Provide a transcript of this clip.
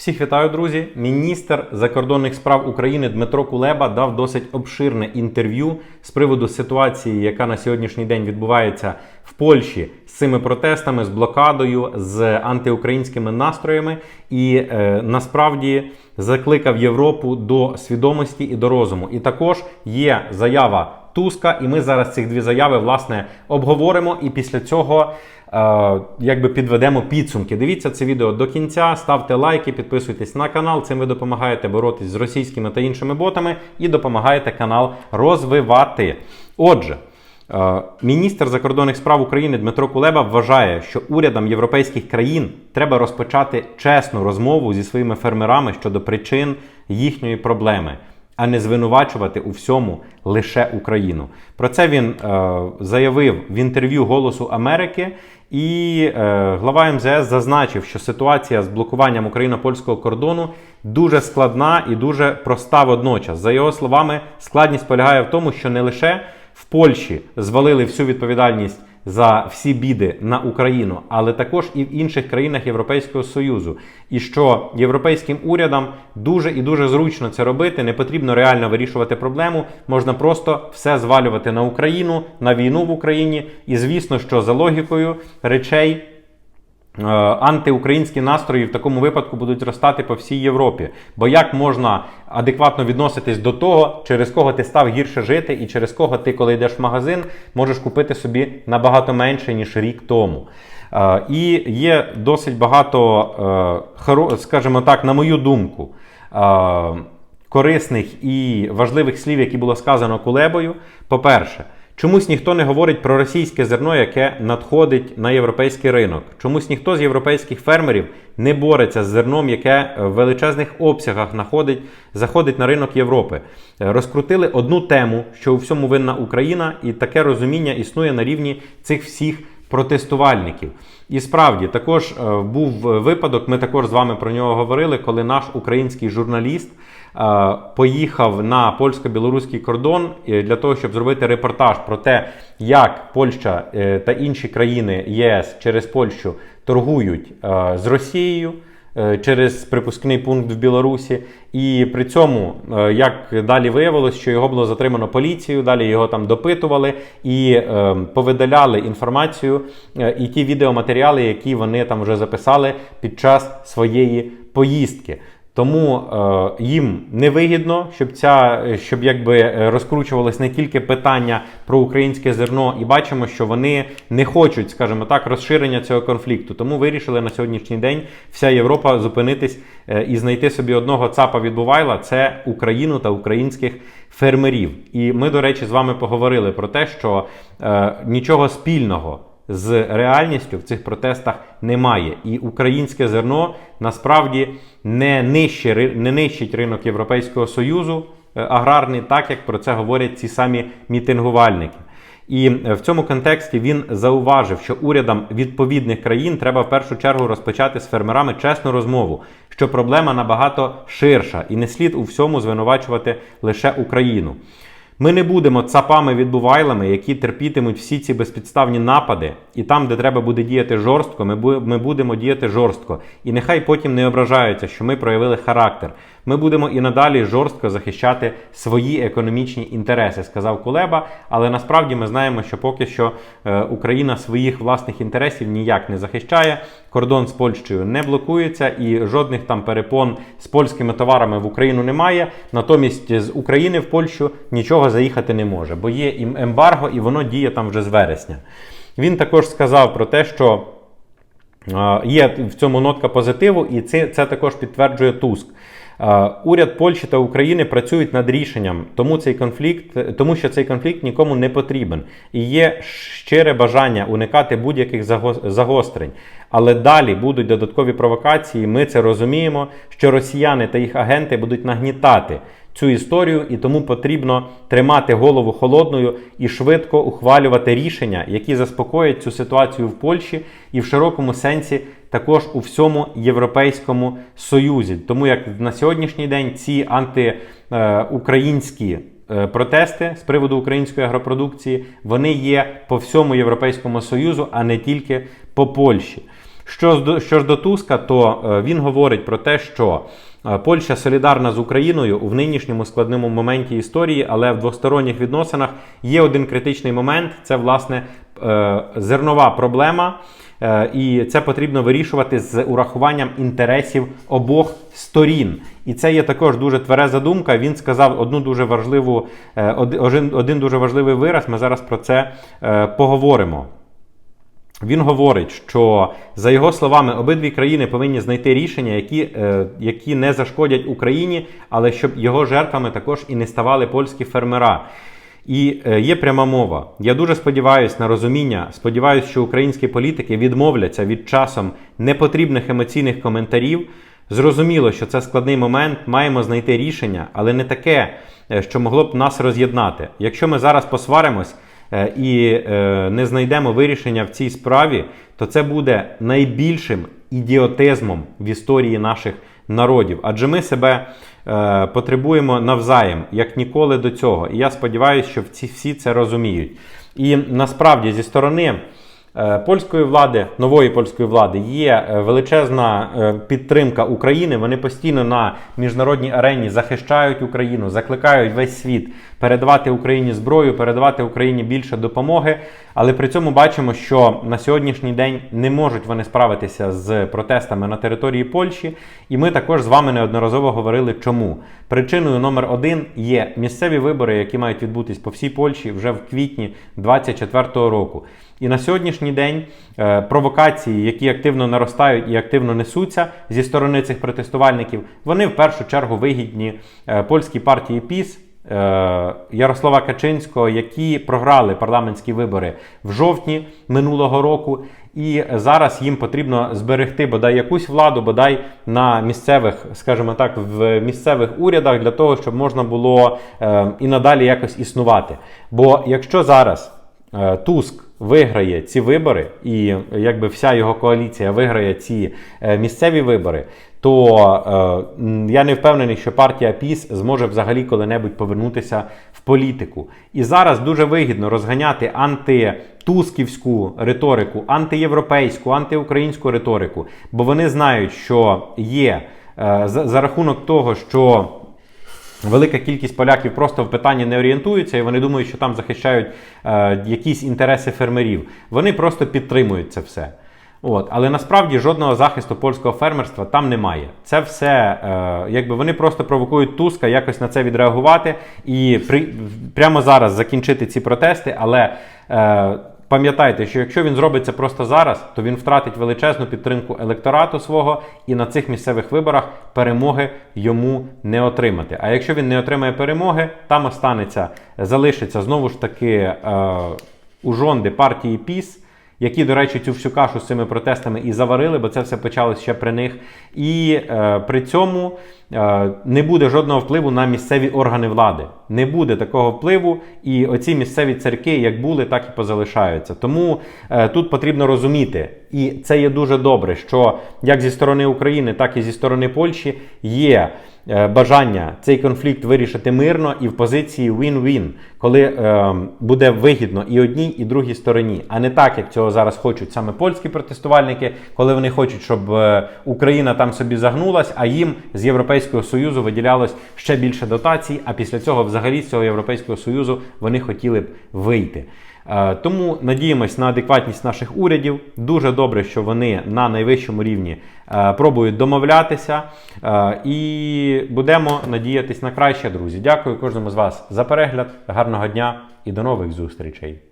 Всіх вітаю, друзі! Міністр закордонних справ України Дмитро Кулеба дав досить обширне інтерв'ю з приводу ситуації, яка на сьогоднішній день відбувається в Польщі з цими протестами, з блокадою, з антиукраїнськими настроями, і е, насправді закликав Європу до свідомості і до розуму. І також є заява Туска, і ми зараз ці дві заяви власне обговоримо. І після цього якби підведемо підсумки. Дивіться це відео до кінця, ставте лайки, підписуйтесь на канал. Цим ви допомагаєте боротись з російськими та іншими ботами і допомагаєте канал розвивати. Отже. Е, Міністр закордонних справ України Дмитро Кулеба вважає, що урядам європейських країн треба розпочати чесну розмову зі своїми фермерами щодо причин їхньої проблеми, а не звинувачувати у всьому лише Україну. Про це він е, заявив в інтерв'ю Голосу Америки. І е, глава МЗС зазначив, що ситуація з блокуванням україно-польського кордону дуже складна і дуже проста водночас. За його словами, складність полягає в тому, що не лише в Польщі звалили всю відповідальність за всі біди на Україну, але також і в інших країнах Європейського Союзу. І що європейським урядам дуже і дуже зручно це робити, не потрібно реально вирішувати проблему, можна просто все звалювати на Україну, на війну в Україні. І звісно, що за логікою речей. Е, Антиукраїнські настрої в такому випадку будуть зростати по всій Європі. Бо як можна адекватно відноситись до того, через кого ти став гірше жити, і через кого ти, коли йдеш в магазин, можеш купити собі набагато менше ніж рік тому. Е, І є досить багато, е, скажімо так, на мою думку, корисних і важливих слів, які було сказано Кулебою. По-перше, Чомусь ніхто не говорить про російське зерно, яке надходить на європейський ринок. Чомусь ніхто з європейських фермерів не бореться з зерном, яке в величезних обсягах находить, заходить на ринок Європи. Розкрутили одну тему, що у всьому винна Україна, і таке розуміння існує на рівні цих всіх протестувальників. І справді також був випадок. Ми також з вами про нього говорили, коли наш український журналіст. Поїхав на польсько-білоруський кордон для того, щоб зробити репортаж про те, як Польща е, та інші країни ЄС через Польщу торгують з Росією е, через припускний пункт в Білорусі. І при цьому, е, як далі виявилось, що його було затримано поліцією, далі його там допитували і повидаляли інформацію і ті відеоматеріали, які вони там вже записали під час своєї поїздки. Тому е, їм невигідно, щоб ця щоб якби розкручувалось не тільки питання про українське зерно, і бачимо, що вони не хочуть, скажімо так, розширення цього конфлікту. Тому вирішили на сьогоднішній день вся Європа зупинитись е, і знайти собі одного цапа від Бувайла це Україну та українських фермерів. І ми, до речі, з вами поговорили про те, що е, нічого спільного з реальністю в цих протестах немає. І українське зерно насправді не нижче, не нищить ринок Європейського Союзу е, аграрний, так як про це говорять ці самі мітингувальники. І е, в цьому контексті він зауважив, що урядам відповідних країн треба в першу чергу розпочати з фермерами чесну розмову, що проблема набагато ширша, і не слід у всьому звинувачувати лише Україну. Ми не будемо цапами відбувайлами, які терпітимуть всі ці безпідставні напади, і там, де треба буде діяти жорстко, ми будемо діяти жорстко. І нехай потім не ображаються, що ми проявили характер. Ми будемо і надалі жорстко захищати свої економічні інтереси, сказав Кулеба. Але насправді ми знаємо, що поки що е, Україна своїх власних інтересів ніяк не захищає. Кордон з Польщею не блокується і жодних там перепон з польськими товарами в Україну немає. Натомість з України в Польщу нічого заїхати не може, бо є ембарго, і воно діє там вже з вересня. Він також сказав про те, що. Є в цьому нотка позитиву, і це це також підтверджує Туск. Уряд Польщі та України працюють над рішенням, тому цей конфлікт, тому що цей конфлікт нікому не потрібен і є щире бажання уникати будь-яких загострень. Але далі будуть додаткові провокації. Ми це розуміємо, що росіяни та їх агенти будуть нагнітати цю історію, і тому потрібно тримати голову холодною і швидко ухвалювати рішення, які заспокоять цю ситуацію в Польщі і в широкому сенсі також у всьому Європейському Союзі. Тому як на сьогоднішній день ці антиукраїнські е, протести з приводу української агропродукції вони є по всьому Європейському Союзу, а не тільки по Польщі. Що ж до, Туска, то е, він говорить про те, що Польща солідарна з Україною в нинішньому складному моменті історії, але в двосторонніх відносинах є один критичний момент: це власне е, зернова проблема. Е, І це потрібно вирішувати з урахуванням інтересів обох сторін. І це є також дуже твереза думка. Він сказав одну дуже важливу, е, один, дуже важливий вираз. Ми зараз про це е, поговоримо. Він говорить, що за його словами, обидві країни повинні знайти рішення, які, е, які не зашкодять Україні, але щоб його жертвами також і не ставали польські фермера. І е, є пряма мова. Я дуже сподіваюся на розуміння. Сподіваюся, що українські політики відмовляться від часом непотрібних емоційних коментарів. Зрозуміло, що це складний момент, маємо знайти рішення, але не таке, е, що могло б нас роз'єднати. Якщо ми зараз посваримось і е, не знайдемо вирішення в цій справі, то це буде найбільшим ідіотизмом в історії наших народів. Адже ми себе е, потребуємо навзаєм, як ніколи до цього. І я сподіваюся, що всі це розуміють. І насправді зі сторони. Е, Польської влади, нової польської влади, є е, величезна е, підтримка України. Вони постійно на міжнародній арені захищають Україну, закликають весь світ передавати Україні зброю, передавати Україні більше допомоги. Але при цьому бачимо, що на сьогоднішній день не можуть вони справитися з протестами на території Польщі. І ми також з вами неодноразово говорили, чому причиною номер один є місцеві вибори, які мають відбутись по всій Польщі вже в квітні 2024 року. І на сьогоднішній день е, провокації, які активно наростають і активно несуться зі сторони цих протестувальників, вони в першу чергу вигідні е, польській партії ПІС. е, Ярослава Качинського, які програли парламентські вибори в жовтні минулого року, і зараз їм потрібно зберегти бодай якусь владу, бодай на місцевих, скажімо так, в місцевих урядах для того, щоб можна було і надалі якось існувати. Бо якщо зараз Туск виграє ці вибори, і якби вся його коаліція виграє ці е, місцеві вибори, то е, я не впевнений, що партія ПІС зможе взагалі коли-небудь повернутися в політику. І зараз дуже вигідно розганяти антитусківську риторику, антиєвропейську, антиукраїнську риторику, бо вони знають, що є е, за рахунок того, що Велика кількість поляків просто в питанні не орієнтуються, і вони думають, що там захищають е, якісь інтереси фермерів. Вони просто підтримують це все. От. Але насправді жодного захисту польського фермерства там немає. Це все, е, якби вони просто провокують Туска якось на це відреагувати і при, прямо зараз закінчити ці протести. Але е, пам'ятайте, що якщо він зробить це просто зараз, то він втратить величезну підтримку електорату свого, і на цих місцевих виборах перемоги йому не отримати. А якщо він не отримає перемоги, там останеться, залишиться знову ж таки е, у жонди партії ПІС які, до речі, цю всю кашу з цими протестами і заварили, бо це все почалось ще при них. І е, при цьому е, не буде жодного впливу на місцеві органи влади. Не буде такого впливу, і оці місцеві церкви, як були, так і позалишаються. Тому е, тут потрібно розуміти, і це є дуже добре, що як зі сторони України, так і зі сторони Польщі є. Е, Бажання цей конфлікт вирішити мирно і в позиції win-win, коли е, буде вигідно і одній, і другій стороні, а не так, як цього зараз хочуть саме польські протестувальники, коли вони хочуть, щоб е, Україна там собі загнулась, а їм з Європейського союзу виділялось ще більше дотацій. А після цього, взагалі, з цього європейського союзу вони хотіли б вийти. Е, Тому надіємось на адекватність наших урядів. Дуже добре, що вони на найвищому рівні е, пробують домовлятися. Е, І будемо надіятись на краще, друзі. Дякую кожному з вас за перегляд. Гарного дня і до нових зустрічей.